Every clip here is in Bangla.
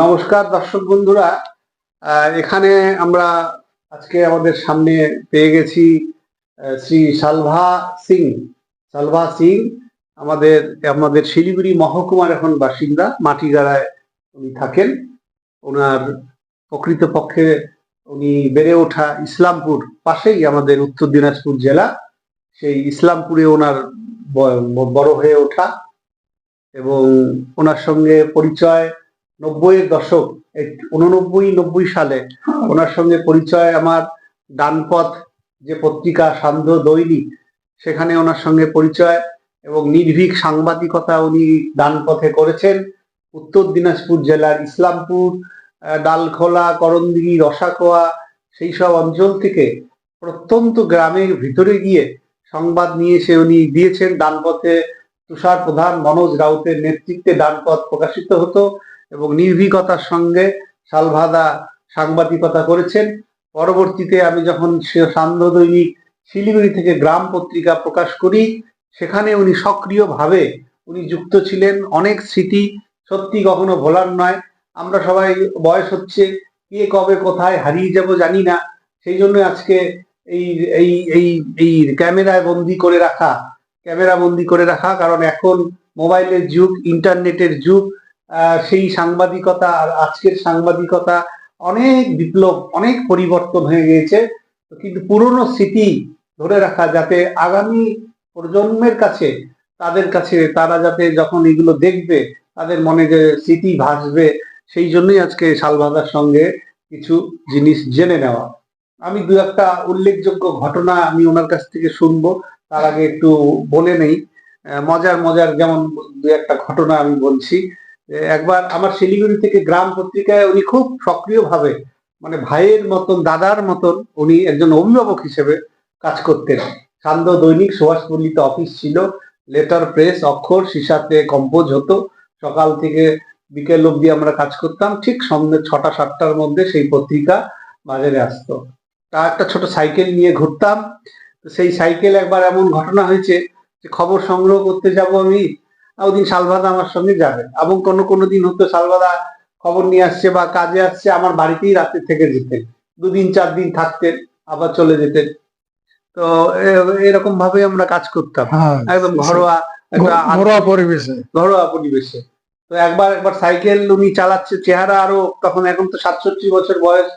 নমস্কার দর্শক বন্ধুরা। এখানে আমরা আজকে আমাদের সামনে পেয়ে গেছি শ্রী সালভা সিং। সালভা সিং আমাদের আমাদের শিলিগুড়ি মহকুমার এখন বাসিন্দা, মাটিগাড়ায় উনি থাকেন। ওনার প্রকৃতপক্ষে উনি বেড়ে ওঠা ইসলামপুর পাশেই আমাদের উত্তর দিনাজপুর জেলা। সেই ইসলামপুরে ওনার বড় হয়ে ওঠা এবং ওনার সঙ্গে পরিচয় নব্বইয়ের দশক উননব্বই, নব্বই সালে ওনার সঙ্গে পরিচয় আমার, ডানপথ যে পত্রিকা সান্ধ্য দৈনিক, সেখানে ওনার সঙ্গে পরিচয় এবং নির্ভীক সাংবাদিকতা উনি ডানপথে করেছেন। উত্তর দিনাজপুর জেলার ইসলামপুর ডালখোলা, করণদিঘি রসাকোয়া সেই সব অঞ্চল থেকে প্রত্যন্ত গ্রামের ভিতরে গিয়ে সংবাদ নিয়ে এসে উনি দিয়েছেন। ডানপথে তুষার প্রধান মনোজ রাউতের নেতৃত্বে ডানপথ প্রকাশিত হতো। এবং নির্ভীকতার সঙ্গে সালভাদা সাংবাদিকতা করেছেন। পরবর্তীতে আমি যখন সান্ধ্য দৈনিক শিলিগুড়ি থেকে গ্রাম পত্রিকা প্রকাশ করি, সেখানে উনি সক্রিয়ভাবে উনি যুক্ত ছিলেন। অনেক স্মৃতি সত্যি কখনো ভোলার নয়। আমরা সবাই বয়স হচ্ছে, কে কবে কোথায় হারিয়ে যাব জানি না। সেই জন্য আজকে এই এই এই এই ক্যামেরায় বন্দি করে রাখা, ক্যামেরা বন্দি করে রাখা, কারণ এখন মোবাইলের যুগ, ইন্টারনেটের যুগ সেই সাংবাদিকতা আর আজকের সাংবাদিকতা অনেক বিপ্লব, অনেক পরিবর্তন হয়ে গিয়েছে। কিন্তু পুরনো স্মৃতি ধরে রাখা যাতে আগামী প্রজন্মের কাছে, তাদের কাছে, তারা যাতে যখন এগুলো দেখবে, তাদের মনে যে স্মৃতি ভাসবে, সেই জন্যই আজকে শালবাদার সঙ্গে কিছু জিনিস জেনে নেওয়া। আমি দু একটা উল্লেখযোগ্য ঘটনা আমি ওনার কাছ থেকে শুনব, তার আগে একটু বলে নেই। মজার মজার যেমন দু একটা ঘটনা আমি বলছি। একবার আমার শিলিগুড়ি থেকে গ্রাম পত্রিকায় উনি খুব সক্রিয়ভাবে মানে ভাইয়ের মতন, দাদার মতন উনি একজন অভিভাবক হিসেবে কাজ করতেন। সান্ধ্য দৈনিক সুভাষপল্লিতে অফিস ছিল, লেটার প্রেস, অক্ষর, সিসাতে কম্পোজ হতো। সকাল থেকে বিকেল অবধি আমরা কাজ করতাম, ঠিক সন্ধ্যে ছটা, সাতটার মধ্যে সেই পত্রিকা বাজারে আসতো। তা একটা ছোট সাইকেল নিয়ে ঘুরতাম। সেই সাইকেল একবার এমন ঘটনা হয়েছে যে খবর সংগ্রহ করতে যাব আমি ওদিন সালভাদা আমার সঙ্গে যাবে। এবং কোনো কোনো দিন হতো সালভাদা খবর নিয়ে আসছে বা কাজে আসছে আমার বাড়িতেই রাতে থেকে যেতেন। দুদিন চার দিন থাকতেন আবার চলে যেতেন। তো এরকম ভাবে আমরা কাজ করতাম। হ্যাঁ একদম ঘরোয়া একটা ঘরোয়া পরিবেশে। ঘরোয়া পরিবেশে। তো একবার একবার সাইকেল উনি চালাচ্ছে চেহারা আরও তখন এখন তো সাতষট্টি বছর বয়স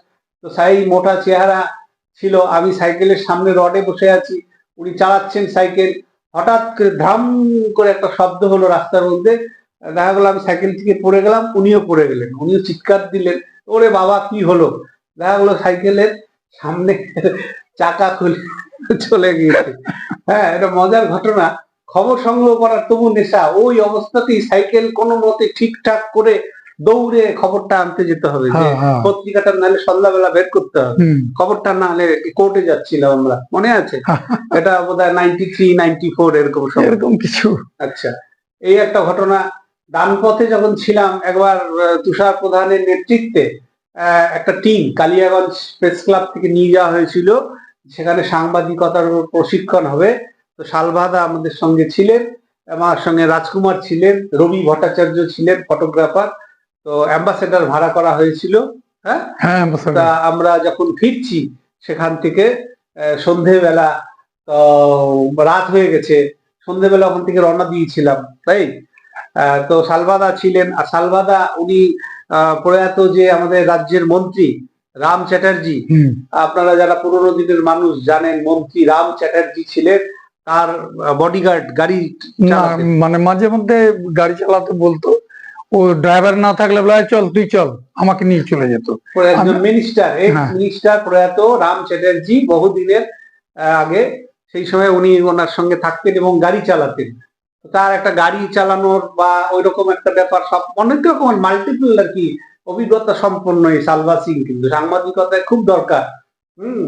তো সেই মোটা চেহারা ছিল। আমি সাইকেলের সামনে রডে বসে আছি। উনি চালাচ্ছেন সাইকেল। হঠাৎ ধাম করে একটা শব্দ হলো রাস্তার মধ্যে। দেখা গেলো আমি সাইকেল থেকে পড়ে গেলাম, উনিও পড়ে গেলেন, উনিও চিৎকার দিলেন, ওরে বাবা, কি হলো? দেখা গেলো সাইকেলের সামনে চাকা খুলে চলে গিয়েছে। হ্যাঁ এটা মজার ঘটনা। খবর সংগ্রহ করার তবু নেশা। ওই অবস্থাতেই সাইকেল কোনো মতে ঠিকঠাক করে দৌড়ে খবরটা আনতে যেতে হবে যে হ্যাঁ হ্যাঁ। পত্রিকাটা নাহলে সন্ধ্যাবেলা বের করতে হবে। খবরটা না হলে কোর্টে যাচ্ছিলাম আমরা। মনে আছে? এটা বোধ হয়। নাইনটি থ্রি নাইনটি ফোর এরকম এরকম কিছু। আচ্ছা। এই একটা ঘটনা। ডানপথে যখন ছিলাম একবার তুষার প্রধানের নেতৃত্বে আহ, একটা টিম কালিয়াগঞ্জ প্রেস ক্লাব থেকে নিয়ে যাওয়া হয়েছিল। সেখানে সাংবাদিকতার প্রশিক্ষণ হবে। তো শালভাদা আমাদের সঙ্গে ছিলেন। আমার সঙ্গে রাজকুমার ছিলেন। রবি ভট্টাচার্য ছিলেন ফটোগ্রাফার তো অ্যাম্বাসেডার ভাড়া করা হয়েছিল হ্যাঁ? হ্যাঁ তা আমরা যখন ফিরছি সেখান থেকে সন্ধেবেলা তো রাত হয়ে গেছে সন্ধেবেলা ওখান থেকে রওনা দিয়েছিলাম তাই? তো সালবাদা ছিলেন আর সালবাদা উনি আহ, প্রয়াত যে আমাদের রাজ্যের মন্ত্রী রাম চ্যাটার্জি। আপনারা যারা পুরোনো দিনের মানুষ জানেন মন্ত্রী রাম চ্যাটার্জি ছিলেন তার বডিগার্ড গাড়ি মানে মাঝে মধ্যে গাড়ি চালাতে বলতো ও ড্রাইভার না থাকলে বলে "এই চল তুই চল। আমাকে নিয়ে চলে যেত। একজন মিনিস্টার হ্যাঁ। মিনিস্টার প্রয়াত রাম চ্যাটার্জি বহুদিনের আগে সেই সময় উনি ওনার সঙ্গে থাকতেন এবং গাড়ি চালাতেন। তার একটা গাড়ি চালানোর বা ওই রকম একটা ব্যাপার সব অনেক রকম মাল্টিপল আর কি অভিজ্ঞতা সম্পন্ন এই সালভা সিং কিন্তু। সাংবাদিকতায় খুব দরকার। হুম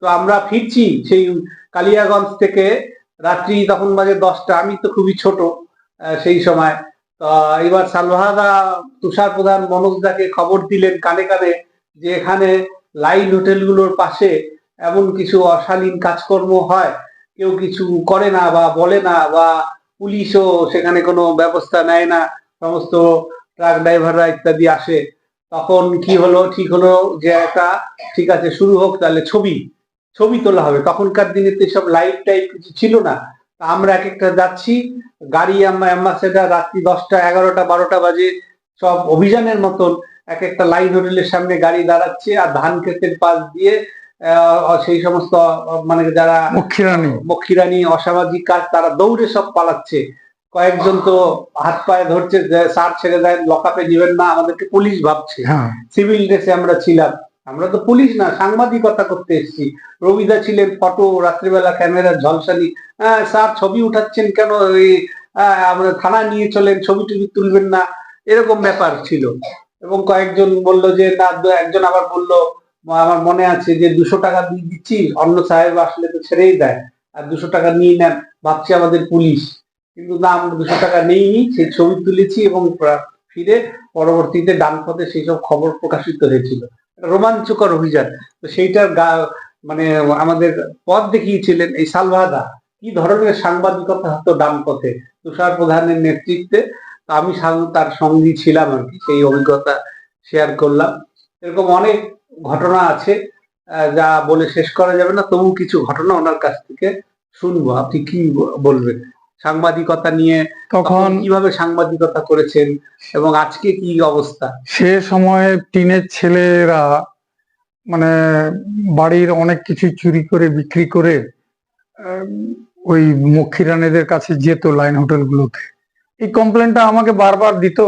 তো আমরা ফিরছি সেই কালিয়াগঞ্জ থেকে রাত্রি তখন বাজে দশটা আমি তো খুবই ছোট সেই সময়। এবার সালভাদা তুষার প্রধান মনোজদাকে খবর দিলেন কানে কানে যে এখানে লাইন হোটেলগুলোর পাশে এমন কিছু অশালীন কাজকর্ম হয়। কেউ কিছু করে না বা বলে না বা পুলিশও সেখানে কোনো ব্যবস্থা নেয় না, সমস্ত ট্রাক ড্রাইভাররা ইত্যাদি আসে। তখন কি হলো? ঠিক হলো যে একটা, ঠিক আছে, শুরু হোক, তাহলে ছবি ছবি তোলা হবে। তখনকার দিনে তো সব লাইট টাইপ কিছু ছিল না। আমরা এক একটা যাচ্ছি। গাড়ি আমরা অ্যাম্বাসেডার রাত্রি দশটা এগারোটা বারোটা বাজে সব অভিযানের মতন এক একটা লাইন হোটেলের সামনে গাড়ি দাঁড়াচ্ছে আর ধান ক্ষেতের পাশ দিয়ে সেই সমস্ত মানে যারা মুখিরানী। মক্ষিরানি অসামাজিক কাজ তারা দৌড়ে সব পালাচ্ছে। কয়েকজন তো হাত পায়ে ধরছে স্যার ছেড়ে দেয় লকআপে দিবেন না আমাদেরকে পুলিশ ভাবছে। হ্যাঁ। সিভিল ড্রেসে আমরা ছিলাম। আমরা তো পুলিশ না, সাংবাদিকতা করতে এসেছি। রবিদা ছিলেন ফটো, রাত্রিবেলা ক্যামেরার ঝলসানি। হ্যাঁ স্যার ছবি উঠাচ্ছেন কেন? আমরা থানা নিয়ে চলেন, ছবি টবি তুলবেন না। এরকম ব্যাপার ছিল। এবং কয়েকজন বলল যে, না একজন আবার বলল, আমার মনে আছে যে, দুশো টাকা দিয়ে দিচ্ছি, অন্য সাহেব আসলে তো ছেড়েই দেয়। আর দুশো টাকা নিয়ে নেন, ভাবছি আমাদের পুলিশ। কিন্তু না, আমরা দুশো টাকা নেইনি সেই ছবি তুলেছি এবং ফিরে পরবর্তীতে ডান পথে সেই সব খবর প্রকাশিত হয়েছিল। রোমাঞ্চকর অভিযান। তো সেইটার গা মানে আমাদের পথ দেখিয়েছিলেন এই সালভাদা। কি ধরনের সাংবাদিকতা হতো ডান পথে তুষার প্রধানের নেতৃত্বে আমি তার সঙ্গী ছিলাম আর কি, সেই অভিজ্ঞতা শেয়ার করলাম। এরকম অনেক ঘটনা আছে যা বলে শেষ করা যাবে না তবু কিছু ঘটনা ওনার কাছ থেকে শুনব। আপনি কি বলবেন? সাংবাদিকতা নিয়ে তখন কীভাবে সাংবাদিকতা করেছেন এবং আজকে কি অবস্থা? সে সময় টিনের ছেলেরা মানে বাড়ির অনেক কিছু চুরি করে বিক্রি করে ওই মক্ষিরানীদের কাছে যেত লাইন হোটেলগুলোতে। এই কমপ্লেনটা আমাকে বারবার দিত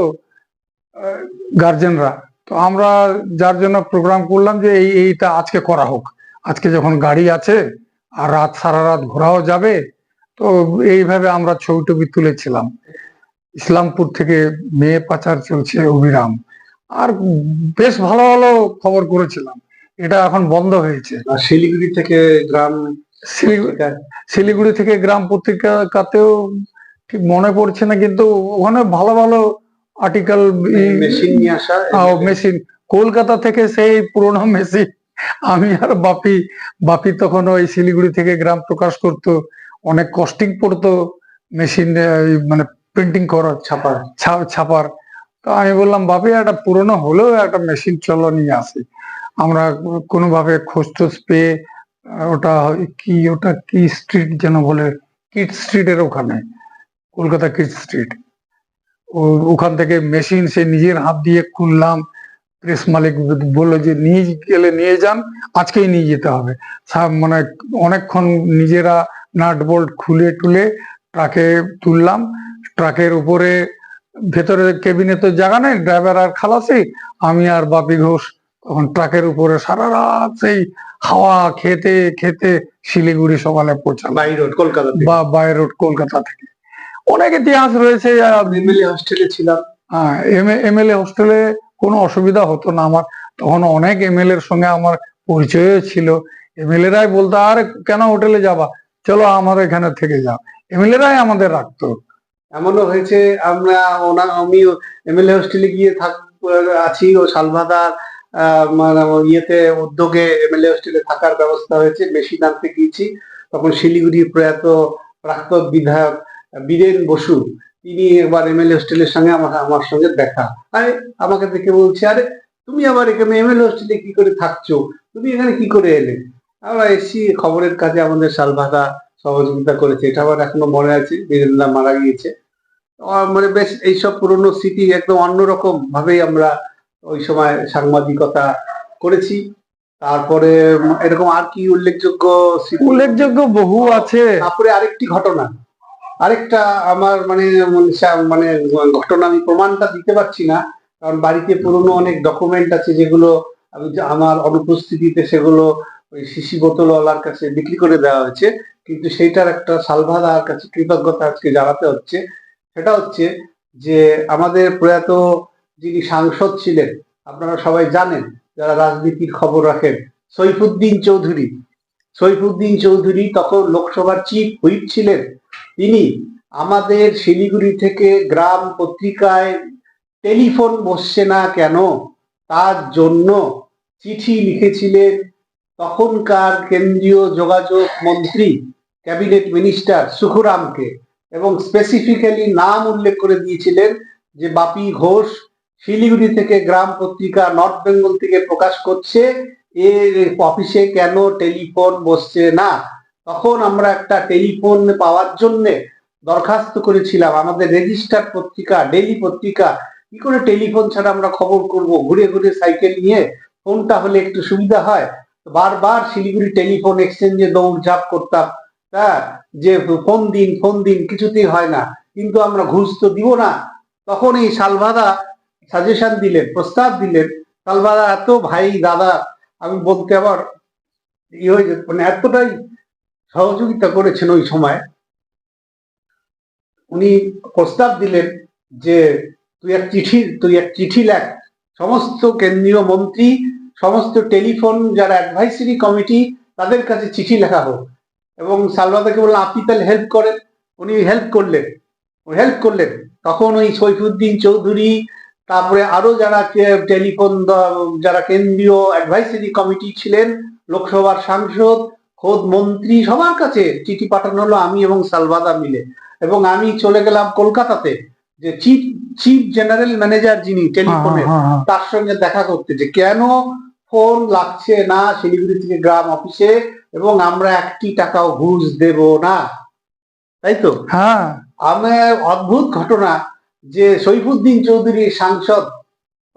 গার্জেনরা। তো আমরা যার জন্য প্রোগ্রাম করলাম যে এই এইটা আজকে করা হোক। আজকে যখন গাড়ি আছে আর রাত সারা রাত ঘোরাও যাবে তো এইভাবে আমরা ছবি টবি তুলেছিলাম। ইসলামপুর থেকে মেয়ে পাচার চলছে অভিরাম। আর বেশ ভালো ভালো খবর করেছিলাম। এটা এখন বন্ধ হয়েছে। শিলিগুড়ি থেকে গ্রাম শিলিগুড়ি শিলিগুড়ি থেকে গ্রাম পত্রিকাতেও ঠিক মনে পড়ছে না কিন্তু ওখানে ভালো ভালো আর্টিকেল মেশিন নিয়ে আসা? মেশিন কলকাতা থেকে সেই পুরোনো মেশিন আমি আর বাপি বাপি তখন ওই শিলিগুড়ি থেকে গ্রাম প্রকাশ করতো। অনেক কস্টিং পড়তো মেশিন মানে প্রিন্টিং করার ছাপার ছাপার। তো আমি বললাম, বাপি একটা পুরনো হলেও একটা মেশিন চলো নিয়ে আসি। আমরা কোনোভাবে খোঁজ টোজ পেয়ে, ওটা কি ওটা কি স্ট্রিট যেন বলে কিট স্ট্রিটের ওখানে, কলকাতা কিট স্ট্রিট ওখান থেকে মেশিন সে নিজের হাত দিয়ে খুললাম। প্রেস মালিক বলল যে, নিয়ে গেলে নিয়ে যান, আজকেই নিয়ে যেতে হবে। মানে অনেকক্ষণ নিজেরা নাট বোল্ট খুলে টুলে ট্রাকে তুললাম। ট্রাকের উপরে ভেতরে কেবিনে তো জায়গা নেই ড্রাইভার আর খালাসি আমি আর বাপি ঘোষ। তখন ট্রাকের উপরে সারা রাত সেই হাওয়া খেতে খেতে শিলিগুড়ি সকালে পৌঁছালাম। বাই রোড কলকাতা বা বাই রোড কলকাতা থেকে। অনেক ইতিহাস রয়েছে। এমএলএ হস্টেলে ছিলাম। হ্যাঁ এমএলএ হোস্টেলে কোনো অসুবিধা হতো না আমার। তখন অনেক এমএলএ এর সঙ্গে আমার পরিচয়ও ছিল। এমএলএ রাই বলতো আরে কেন হোটেলে যাবা? চলো আমাদের এখানে থেকে যাও। এমএলএ রাই আমাদের রাখতো। এমনও হয়েছে, আমরা ওনা আমি এমএলএ হোস্টেলে গিয়ে থাক, আছি ও সালভাদার মানে ইয়েতে উদ্যোগে এমএলএ হোস্টেলে থাকার ব্যবস্থা হয়েছে, মেশিন আনতে গিয়েছি। তখন শিলিগুড়ি প্রয়াত প্রাক্তন বিধায়ক বীরেন বসু, তিনি একবার এমএলএ হোস্টেলের সঙ্গে আমার আমার সঙ্গে দেখা। আরে, আমাকে দেখে বলছে, আরে, তুমি আবার এখানে এমএলএ হোস্টেলে কি করে থাকছো? তুমি এখানে কি করে এলে? আমরা এসছি খবরের কাজে আমাদের সালভাদা সহযোগিতা করেছে এটা আমার এখনও মনে আছে বীরেন্দা মারা গিয়েছে। মানে বেশ এইসব পুরনো স্মৃতি একদম অন্যরকম ভাবেই আমরা ওই সময় সাংবাদিকতা করেছি। তারপরে এরকম আর কি উল্লেখযোগ্য উল্লেখযোগ্য বহু আছে। তারপরে আরেকটি ঘটনা। আরেকটা আমার মানে মানে ঘটনা আমি প্রমাণটা দিতে পারছি না কারণ বাড়িতে পুরনো অনেক ডকুমেন্ট আছে যেগুলো আমি আমার অনুপস্থিতিতে সেগুলো ওই শিশি বোতলওয়ালার কাছে বিক্রি করে দেওয়া হয়েছে। কিন্তু সেইটার একটা সালভাদার কাছে কৃতজ্ঞতা আজকে জানাতে হচ্ছে। সেটা হচ্ছে যে আমাদের প্রয়াত যিনি সাংসদ ছিলেন, আপনারা সবাই জানেন, যারা রাজনীতির খবর রাখেন, সৈফুদ্দিন চৌধুরী। সৈফুদ্দিন চৌধুরী তখন লোকসভার চিফ হুইপ ছিলেন। তিনি আমাদের শিলিগুড়ি থেকে গ্রাম পত্রিকায় টেলিফোন বসছে না কেন? তার জন্য চিঠি লিখেছিলেন তখনকার কেন্দ্রীয় যোগাযোগ মন্ত্রী, ক্যাবিনেট মিনিস্টার সুখরামকে এবং স্পেসিফিক্যালি নাম উল্লেখ করে দিয়েছিলেন যে বাপি ঘোষ শিলিগুড়ি থেকে গ্রাম পত্রিকা নর্থ বেঙ্গল থেকে প্রকাশ করছে, এর অফিসে কেন টেলিফোন বসছে না? তখন আমরা একটা টেলিফোন পাওয়ার জন্য দরখাস্ত করেছিলাম, আমাদের রেজিস্টার পত্রিকা ডেলি পত্রিকা, কি করে টেলিফোন ছাড়া আমরা খবর করব? ঘুরে ঘুরে সাইকেল নিয়ে ফোনটা হলে একটু সুবিধা হয়। বারবার শিলিগুড়ি টেলিফোন এক্সচেঞ্জে দৌড়ঝাঁপ করতাম। হ্যাঁ যে ফোন দিন ফোন দিন কিছুতেই হয় না। কিন্তু আমরা ঘুষ তো দিব না। তখন এই সালভাদা সাজেশন দিলেন, প্রস্তাব দিলেন সালভাদা এত ভাই দাদা, আমি বলতে আবার ইয়ে হয়ে মানে এতটাই সহযোগিতা করেছেন ওই সময়। উনি প্রস্তাব দিলেন যে, তুই এক চিঠি, তুই এক চিঠি লেখ। সমস্ত কেন্দ্রীয় মন্ত্রী সমস্ত টেলিফোন যারা অ্যাডভাইসরি কমিটি তাদের কাছে চিঠি লেখা হোক। এবং সালভাদাকে বললাম আপনি তাহলে হেল্প করেন। উনি হেল্প করলেন। হেল্প করলেন। তখন ওই সৈফুদ্দিন চৌধুরী তারপরে আরও যারা টেলিফোন যারা কেন্দ্রীয় অ্যাডভাইসরি কমিটি ছিলেন লোকসভার সাংসদ খোদ মন্ত্রী সবার কাছে চিঠি পাঠানো হলো আমি এবং সালভাদা মিলে। এবং আমি চলে গেলাম কলকাতাতে যে চিফ চিফ জেনারেল ম্যানেজার যিনি হ্যাঁ, টেলিফোনের হ্যাঁ, হ্যাঁ। তার সঙ্গে দেখা করতে। যে কেন ফোন লাগছে না শিলিগুড়ি থেকে গ্রাম অফিসে এবং আমরা একটি টাকাও ঘুষ দেব না। তাই তো? হ্যাঁ। আমার অদ্ভুত ঘটনা যে সৈফুদ্দিন চৌধুরী সাংসদ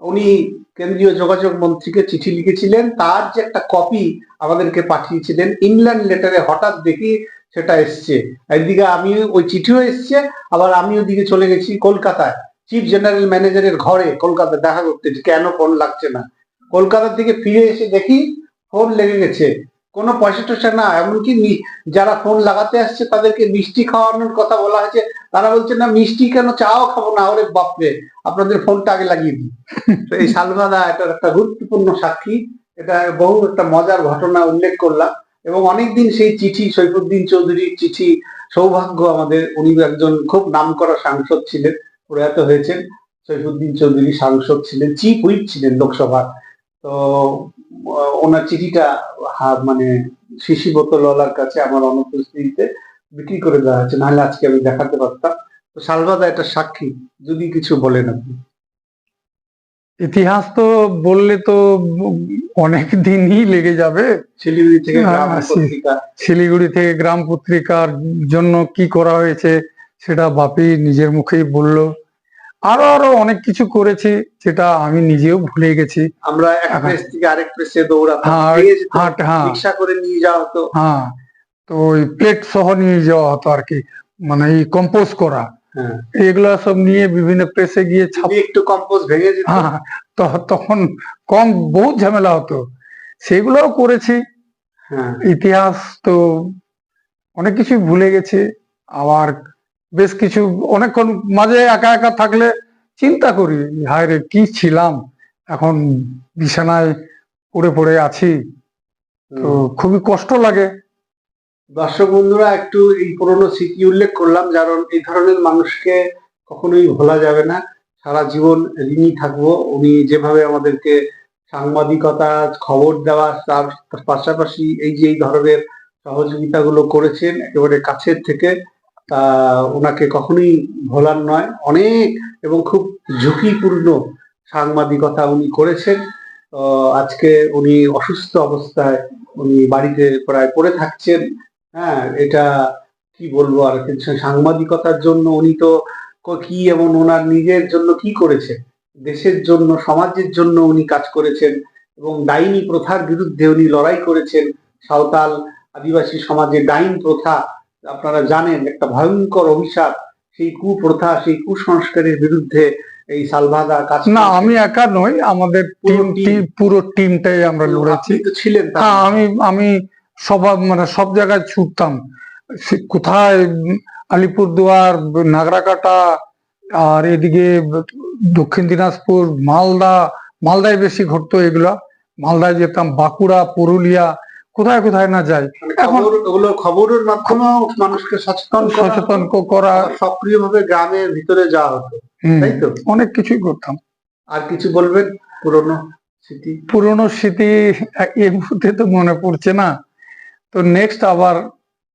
উনি কেন্দ্রীয় যোগাযোগ মন্ত্রীকে চিঠি লিখেছিলেন তার যে একটা কপি আমাদেরকে পাঠিয়েছিলেন ইংল্যান্ড লেটারে হঠাৎ দেখি সেটা এসছে। একদিকে আমি ওই চিঠিও এসছে আবার আমি ওদিকে চলে গেছি কলকাতায়। চিফ জেনারেল ম্যানেজারের ঘরে কলকাতায় দেখা করতে কেন ফোন লাগছে না। কলকাতা দিকে ফিরে এসে দেখি ফোন লেগে গেছে। কোনো পয়সা টসা না, এমনকি যারা ফোন লাগাতে আসছে তাদেরকে মিষ্টি খাওয়ানোর কথা বলা হয়েছে। তারা বলছে, না, মিষ্টি কেন চাও খাব না ওরে বাপরে, আপনাদের ফোনটা আগে লাগিয়ে দিই। তো এই সালভাদা এটার একটা গুরুত্বপূর্ণ সাক্ষী। এটা বহু একটা মজার ঘটনা উল্লেখ করলাম। এবং অনেকদিন সেই চিঠি, সৈফুদ্দিন চৌধুরীর চিঠি, সৌভাগ্য আমাদের উনি একজন খুব নামকরা সাংসদ ছিলেন, প্রয়াত হয়েছেন। সৈফুদ্দিন চৌধুরী সাংসদ ছিলেন, চিফ হুইপ ছিলেন লোকসভার। তো ওনার চিঠিটা মানে শিশি বোতলওয়ালার কাছে আমার অনুপস্থিতিতে বিক্রি করে দেওয়া হয়েছে। নাহলে আজকে আমি দেখাতে পারতাম। তো সালভাদা এটা সাক্ষী যদি কিছু বলেন আপনি। ইতিহাস তো বললে তো অনেক দিনই লেগে যাবে। শিলিগুড়ি থেকে হ্যাঁ, শিলিগুড়ি থেকে গ্রাম পত্রিকার জন্য কি করা হয়েছে সেটা বাপি নিজের মুখেই বলল। আরও আরও অনেক কিছু করেছি যেটা আমি নিজেও ভুলে গেছি। আমরা এক হ্যাঁ। প্রেস থেকে আরেক প্রেসে দৌড়াতাম। হ্যাঁ, হ্যাঁ। রিক্সা করে নিয়ে যাওয়া হতো। হ্যাঁ তো ওই প্লেট সহ নিয়ে যাওয়া হতো আর কি। মানে এই কম্পোজ করা। হ্যাঁ। এগুলা সব নিয়ে বিভিন্ন প্রেসে গিয়ে ছাপ একটু কম্পোজ ভেঙে যেত। হ্যাঁ তো- তখন কম বহুত ঝামেলা হতো। সেগুলোও করেছি। হ্যাঁ। ইতিহাস তো অনেক কিছু ভুলে গেছে। আবার বেশ কিছু অনেকক্ষণ মাঝে একা একা থাকলে চিন্তা করি হায় রে কি ছিলাম? এখন বিছানায় পড়ে পড়ে আছি। তো খুবই কষ্ট লাগে। দর্শক বন্ধুরা একটু এই পুরনো স্মৃতি উল্লেখ করলাম কারণ এই ধরনের মানুষকে কখনোই ভোলা যাবে না। সারা জীবন ঋণী থাকব। উনি যেভাবে আমাদেরকে সাংবাদিকতা খবর দেওয়া তার পাশাপাশি এই যে এই ধরনের সহযোগিতাগুলো করেছেন একেবারে কাছের থেকে ওনাকে কখনোই ভোলার নয়। অনেক এবং খুব ঝুঁকিপূর্ণ সাংবাদিকতা উনি করেছেন। আজকে উনি অসুস্থ অবস্থায় উনি বাড়িতে প্রায় পড়ে থাকছেন। হ্যাঁ এটা কি বলব আর সাংবাদিকতার জন্য উনি তো ক- এমন ওনার নিজের জন্য কি করেছে দেশের জন্য, সমাজের জন্য উনি কাজ করেছেন এবং ডাইনি প্রথার বিরুদ্ধে উনি লড়াই করেছেন। সাঁওতাল আদিবাসী সমাজে ডাইন প্রথা আপনারা জানেন একটা ভয়ঙ্কর অভিশাপ সেই কুপ্রথা সেই কুসংস্কারের বিরুদ্ধে এই সালভাদা কাজ না আমি একা নই আমাদের পুরো টিম টিমটাই আমরা লড়েছি। ছিলেন হ্যাঁ আমি আমি সব মানে সব জায়গায় ছুটতাম। কোথায়? আলিপুরদুয়ার নাগরাকাটা আর এদিকে দক্ষিণ দিনাজপুর মালদা মালদায় বেশি ঘটতো এগুলা। মালদায় যেতাম বাঁকুড়া পুরুলিয়া কোথায় কোথায় না যাই মানে এখন- ওগুলো খবরের মাধ্যমেও মানুষকে সচেতন সচেতন করা সক্রিয়ভাবে গ্রামের ভিতরে যাওয়া হতো। তাই তো? অনেক কিছুই করতাম। আর কিছু বলবেন? পুরনো স্মৃতি? পুরনো স্মৃতি এই মুহূর্তে তো মনে পড়ছে না। তো নেক্সট আবার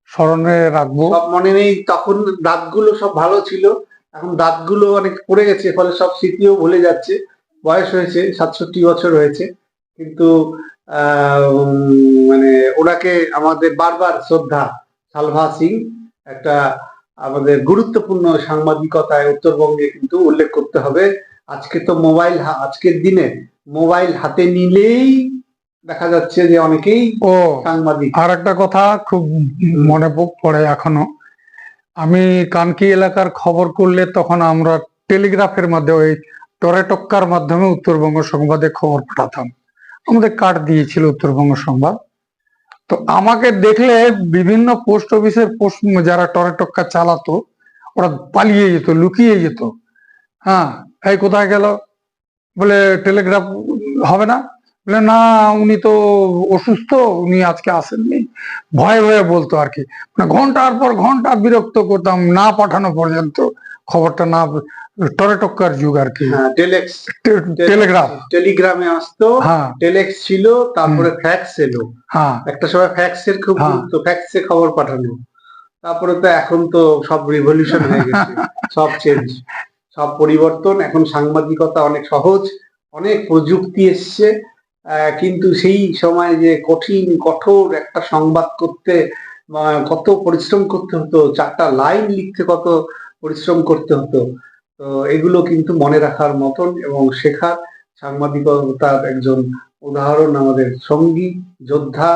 স্মরণে রাখব। সব মনে নেই তখন দাঁতগুলো সব ভালো ছিল। এখন দাঁতগুলো অনেক পড়ে গেছে ফলে সব স্মৃতিও ভুলে যাচ্ছে। বয়স হয়েছে সাতষট্টি বছর হয়েছে। কিন্তু মানে ওনাকে আমাদের বারবার শ্রদ্ধা সালভা সিং একটা আমাদের গুরুত্বপূর্ণ সাংবাদিকতায় উত্তরবঙ্গে কিন্তু উল্লেখ করতে হবে। আজকে তো মোবাইল আজকের দিনে মোবাইল হাতে নিলেই দেখা যাচ্ছে যে অনেকেই ও সাংবাদিক। আর একটা কথা খুব মনে পড়ে এখনও। আমি কানকি এলাকার খবর করলে তখন আমরা টেলিগ্রাফের মাধ্যমে ওই টরেটক্কার মাধ্যমে উত্তরবঙ্গ সংবাদে খবর পাঠাতাম। আমাদের কার্ড দিয়েছিল উত্তরবঙ্গ সংবাদ। তো আমাকে দেখলে বিভিন্ন পোস্ট অফিসের পোস্ট যারা টরেটক্কা চালাতো, ওরা পালিয়ে যেত, লুকিয়ে যেত। হ্যাঁ এই কোথায় গেল? বলে টেলিগ্রাফ হবে না। বলে, না, উনি তো অসুস্থ, উনি আজকে আসেননি। ভয়ে ভয়ে বলতো আর কি। মানে ঘণ্টার পর ঘণ্টা বিরক্ত করতাম না পাঠানো পর্যন্ত খবরটা না টরেটক্কার যুগ আর কি। হ্যাঁ, টেলেক্স টে- টেলিগ্রাফ টেলিগ্রামে আসতো হ্যাঁ। টেলেক্স ছিল তারপরে ফ্যাক্স এলো। হ্যাঁ। একটা সময় ফ্যাক্সের খুব হ্যাঁ। গুরুত্ব ফ্যাক্সে খবর পাঠানো। তারপরে তো এখন তো সব রিভলিউশন হয়ে গেছে সব চেঞ্জ সব পরিবর্তন এখন সাংবাদিকতা অনেক সহজ অনেক প্রযুক্তি এসছে। কিন্তু সেই সময় যে কঠিন কঠোর একটা সংবাদ করতে কত পরিশ্রম করতে হতো চারটা লাইন লিখতে কত পরিশ্রম করতে হতো। তো এগুলো কিন্তু মনে রাখার মতন এবং শেখার সাংবাদিকতার একজন উদাহরণ আমাদের সঙ্গী, যোদ্ধা,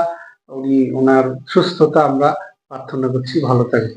উনি ওনার সুস্থতা আমরা প্রার্থনা করছি। ভালো থাকে